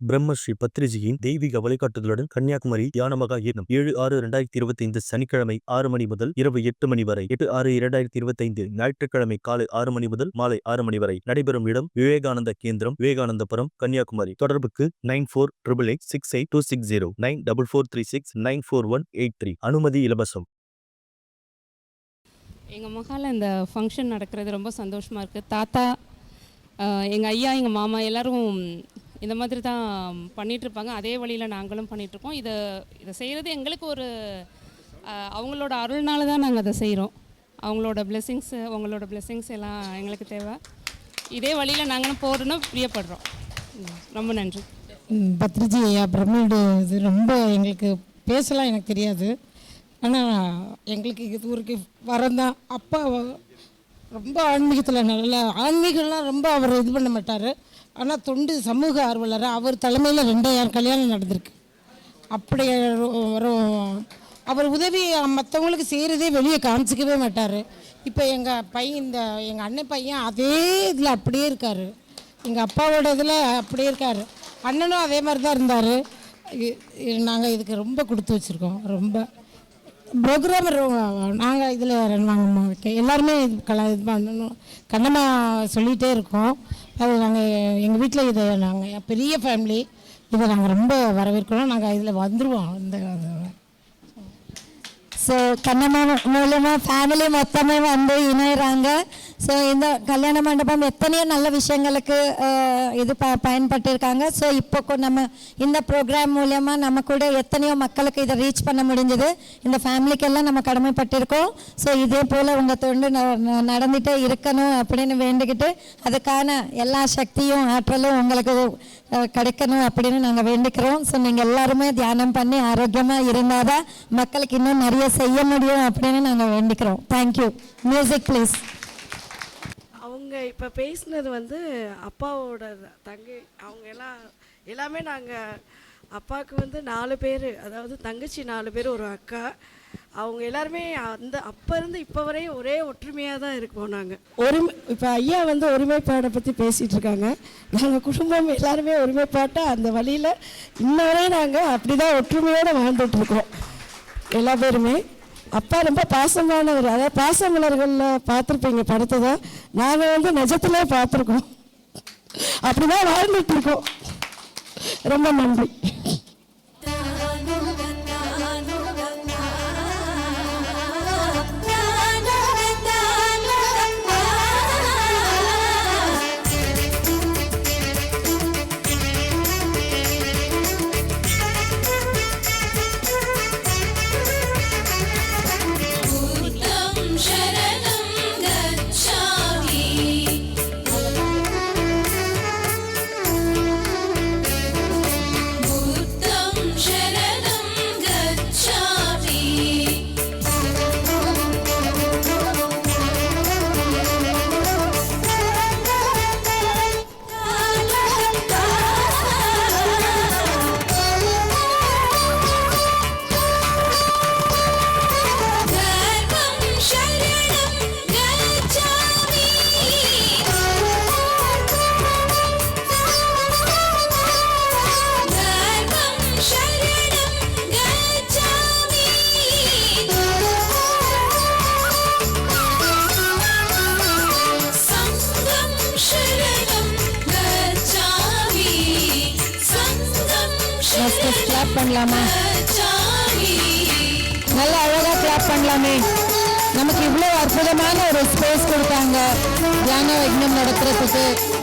பிரம்மஸ்ரீ பத்ரிஜியின் தெய்வீக வழிகாட்டுதலுடன் கன்னியாகுமரி தியானமகா யக்னம் ஏழு ஆறு இரண்டாயிரத்தி இருபத்தி ஐந்து சனிக்கிழமை ஆறு மணி முதல் இரவு எட்டு மணி வரை. எட்டு ஆறு இரண்டாயிரத்தி இருபத்தி ஐந்து ஞாயிற்றுக்கிழமை காலை ஆறு மணி முதல் மாலை ஆறு மணி வரை நடைபெறும் இடம் விவேகானந்த கேந்திரம் விவேகானந்தபுரம் கன்னியாகுமரி. தொடர்புக்கு nine four triple eight six eight two six zero nine double four three six nine four one eight three. அனுமதி இலவசம். எங்கள் மகால இந்த ஃபங்க்ஷன் நடக்கிறது ரொம்ப சந்தோஷமாக இருக்குது தாத்தா எங்கள் ஐயா எங்கள் மாமா எல்லாரும் இந்த மாதிரி தான் பண்ணிகிட்ருப்பாங்க அதே வழியில் நாங்களும் பண்ணிகிட்ருக்கோம் இதை இதை செய்கிறது எங்களுக்கு ஒரு அவங்களோட அருள்னால தான் நாங்கள் அதை செய்கிறோம் அவங்களோட blessings அவங்களோட blessings எல்லாம் எங்களுக்கு தேவை. இதே வழியில் நாங்களும் போகிறோன்னு பிரியப்படுறோம் ரொம்ப நன்றி. பத்ரிஜி ஐயா பிரமிடு இது ரொம்ப எங்களுக்கு பேசலாம் எனக்கு தெரியாது. ஆனால் எங்களுக்கு இது ஊருக்கு வரந்தான் அப்பா ரொம்ப ஆன்மீகத்தில் நல்ல ஆன்மீகம்லாம் ரொம்ப அவர் இது பண்ண மாட்டார். ஆனால் தொண்டு சமூக ஆர்வலர் அவர் தலைமையில் ரெண்டாயிரம் கல்யாணம் நடந்திருக்கு. அப்படி வரும் அவர் உதவி மற்றவங்களுக்கு செய்கிறதே வெளியே காமிச்சிக்கவே மாட்டார். இப்போ எங்கள் பையன் இந்த எங்கள் அண்ணன் பையன் அதே இதில் அப்படியே இருக்கார். எங்கள் அப்பாவோட இதில் அப்படியே இருக்கார். அண்ணனும் அதே மாதிரி தான் இருந்தார் நாங்கள் இதுக்கு ரொம்ப கொடுத்து வச்சுருக்கோம். ரொம்ப. ப்ரோக்ராமர் நாங்கள் இதில் நாங்கள் எல்லாருமே இது கலா இது பண்ணணும். கண்ணம்மா சொல்லிகிட்டே இருக்கோம். அது நாங்கள் எங்கள் வீட்டில் இதை நாங்கள் பெரிய ஃபேமிலி இதை நாங்கள் ரொம்ப வரவேற்கிறோம். நாங்கள் இதில் வந்துடுவோம் இந்த ஸோ கண்ணம்மா மூலமாக ஃபேமிலி மொத்தமே வந்து இணையிறாங்க ஸோ இந்த கல்யாண மண்டபம் எத்தனையோ நல்ல விஷயங்களுக்கு இது ப பயன்பட்டிருக்காங்க ஸோ இப்போ நம்ம இந்த ப்ரோக்ராம் மூலயமா நம்ம கூட எத்தனையோ மக்களுக்கு இதை ரீச் பண்ண முடிஞ்சது இந்த ஃபேமிலிக்கெல்லாம் நம்ம கடமைப்பட்டிருக்கோம் ஸோ இதே போல் உங்கள் தொண்டு ந- நடந்துகிட்டே இருக்கணும் அப்படின்னு வேண்டிக்கிட்டு அதுக்கான எல்லா சக்தியும் ஆற்றலும் உங்களுக்கு கிடைக்கணும் அப்படின்னு நாங்கள் வேண்டிக்கிறோம். ஸோ நீங்கள் எல்லாருமே தியானம் பண்ணி ஆரோக்கியமாக இருந்தால் தான் மக்களுக்கு இன்னும் நிறைய செய்ய முடியும் அப்படின்னு நாங்கள் வேண்டிக்கிறோம். தேங்க்யூ மியூசிக் ப்ளீஸ் அவங்க இப்போ பேசினது வந்து அப்பாவோட தங்கை அவங்க எல்லாம் எல்லாமே நாங்கள் அப்பாவுக்கு வந்து நாலு பேர் அதாவது தங்கச்சி நாலு பேர் ஒரு அக்கா. அவங்க எல்லாருமே அந்த அப்போ இருந்து இப்போ வரையும் ஒரே ஒற்றுமையாக தான் இருக்கோம் நாங்கள் ஒருமை இப்போ ஐயா வந்து ஒருமைப்பாடை பற்றி பேசிகிட்டு இருக்காங்க. நாங்கள் குடும்பம் எல்லாருமே ஒருமைப்பாட்டை அந்த வழியில் இன்ன வரையும் நாங்கள் அப்படி தான் ஒற்றுமையோடு வாழ்ந்துட்டுருக்கோம் எல்லா பேருமே. அப்பா ரொம்ப பாசமானவர். அதாவது பாசமலர்களில் பார்த்துருப்பீங்க படத்தை தான். நாங்கள் வந்து நிஜத்திலே பார்த்துருக்கோம். அப்படி தான் வாழ்ந்துட்டு இருக்கோம். ரொம்ப நன்றி. மஸ்ட் கிளாப் பண்ணலாமா? நல்ல அழகாக கிளாப் பண்ணலாமே. நமக்கு இவ்வளோ அற்புதமான ஒரு ஸ்பேஸ் கொடுத்தாங்க. தியான விக்னம் நடத்துறதுக்கு.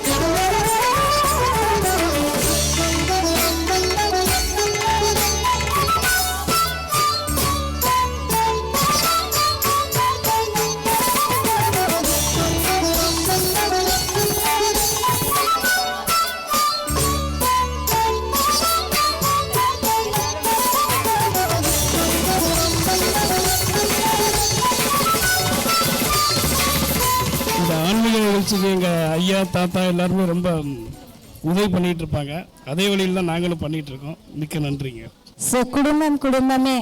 நிகழ்ச்சிக்கு எங்கள் ஐயா தாத்தா எல்லாருமே ரொம்ப உதவி பண்ணிட்டு இருப்பாங்க. அதே வழியில் தான் நாங்களும் பண்ணிட்டு இருக்கோம். மிக்க நன்றிங்க. ஸோ குடும்பம் குடும்பமே.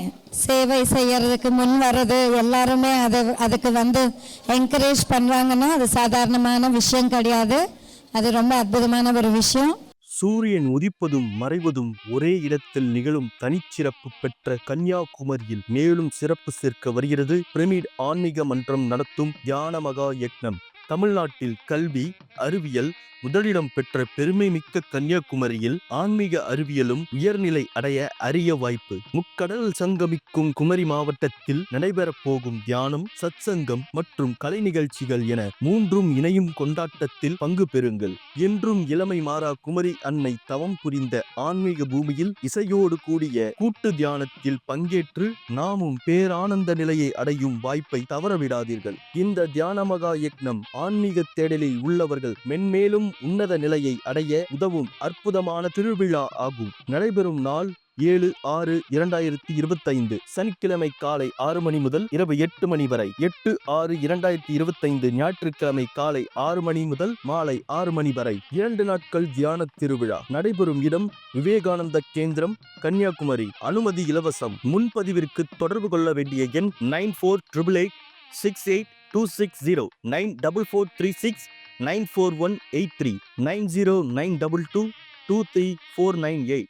சேவை செய்யறதுக்கு முன் வர்றது எல்லாருமே அதை அதுக்கு வந்து என்கரேஜ் பண்ணுறாங்கன்னா அது சாதாரணமான விஷயம் கிடையாது. அது ரொம்ப அற்புதமான ஒரு விஷயம். சூரியன் உதிப்பதும் மறைவதும் ஒரே இடத்தில் நிகழும் தனிச்சிறப்பு பெற்ற கன்னியாகுமரியில் மேலும் சிறப்பு சேர்க்க வருகிறது. பிரமிட் ஆன்மீக மன்றம் நடத்தும் தியான மகா யக்னம். தமிழ்நாட்டில் கல்வி அறிவியல் முதலிடம் பெற்ற பெருமை மிக்க கன்னியாகுமரியில் ஆன்மீக அறிவியலும் உயர்நிலை அடைய அரிய வாய்ப்பு. முக்கடல் சங்கமிக்கும் குமரி மாவட்டத்தில் நடைபெறப் போகும் தியானம் சத்சங்கம் மற்றும் கலை நிகழ்ச்சிகள் என மூன்றும் இணையும் கொண்டாட்டத்தில் பங்கு பெறுங்கள். என்றும் இளமை மாறா குமரி அன்னை தவம் புரிந்த ஆன்மீக பூமியில் இசையோடு கூடிய கூட்டு தியானத்தில் பங்கேற்று நாமும் பேரானந்த நிலையை அடையும் வாய்ப்பை தவறவிடாதீர்கள். இந்த தியான மகா யக்னம் ஆன்மீக தேடலில் உள்ளவர்கள் மென்மேலும் உன்னத நிலையை அடைய உதவும் அற்புதமான திருவிழா ஆகும். நடைபெறும் நாள் ஏழு ஆறு இரண்டாயிரத்தி இருபத்தைந்து. சனிக்கிழமை காலை ஆறு மணி முதல் இரவு எட்டு மணி வரை. எட்டு ஆறு இரண்டாயிரத்தி இருபத்தைந்து ஞாயிற்றுக்கிழமை காலை ஆறு மணி முதல் மாலை ஆறு மணி வரை. இரண்டு நாட்கள் தியான திருவிழா. நடைபெறும் இடம் விவேகானந்த கேந்திரம் கன்னியாகுமரி. அனுமதி இலவசம். முன்பதிவிற்கு தொடர்பு கொள்ள வேண்டிய எண் nine four triple eight six eight two six zero. Nine double four three six nine four one eight three nine zero nine double two two three four nine eight.